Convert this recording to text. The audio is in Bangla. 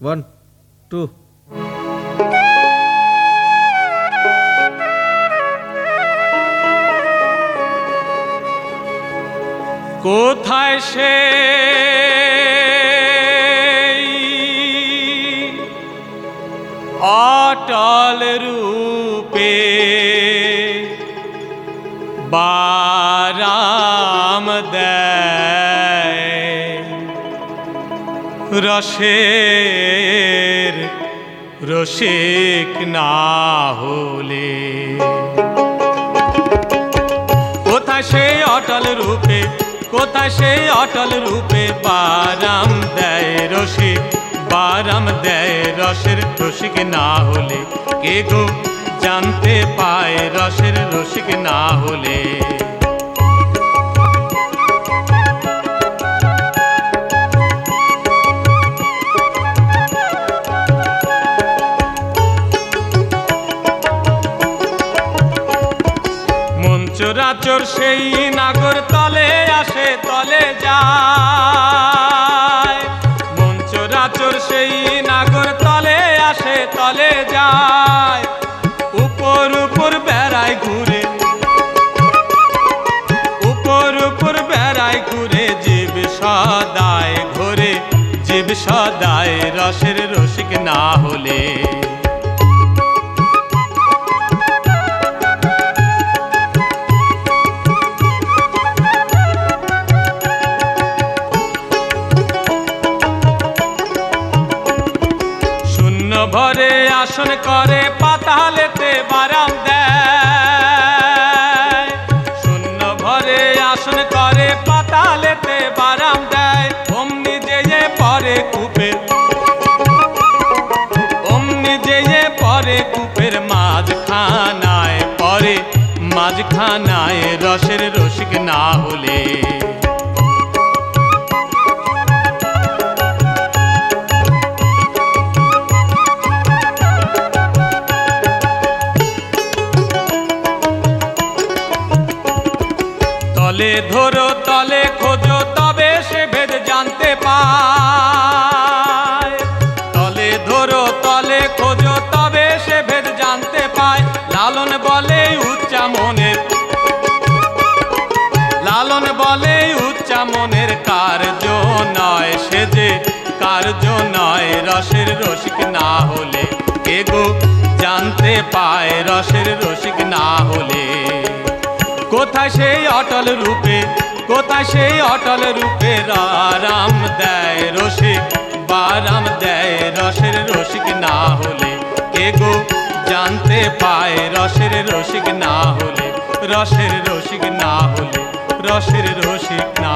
ওয়ান টু কোথায় সে? অটল রূপে বারাম দেয়। রসের রসিক না হলে। কোথায় সেই অটল রূপে, কোথায় সেই অটল রূপে বারাম দেয় রসিক, বারাম দেয় রসের রসিক না হলে। কে গো জানতে পায় রসের রসিক না হলে? মঞ্চরাচর সেই নাগর তলে আসে, তলে যায়। মঞ্চরাচর সেই নাগর তলে আসে, তলে যায়। উপর উপর বেড়ায় ঘুরে, উপর উপর বেড়ায় ঘুরে, জীব সদায় ঘোরে। জীব সদায় রসের রসিক না হলে ভরে আসন করে, পাতালেতে বারাম দেয়। শূন্য ঘরে আসন করে, পাতালেতে বারাম দেয়। অমনি যে পরে কূপের অমনি যে পরে কূপের মাঝখানায় পরে মাঝখানায় রসের রসিক না হলে তলে ধরো তলে খোঁজো, তবে সে ভেদ জানতে পায়। তলে ধরো, তলে খোঁজো, তবে সে ভেদ জানতে পায়। লালন বলে উচ্চা মনের, লালন বলে উচ্চা মনের কার্য নয় সে যে, কার্য নয় রসের রসিক না হলে। কে গো জানতে পায় রসের রসিক না হলে। কোথায় সেই অটল রূপে, কোথায় সেই অটল রূপে রাম দেয় রসিক? বারাম দেয় রসের রসিক না হলে কে গো জানতে পায় রসের রসিক না হলে? রসের রসিক না হলে রসের রসিক না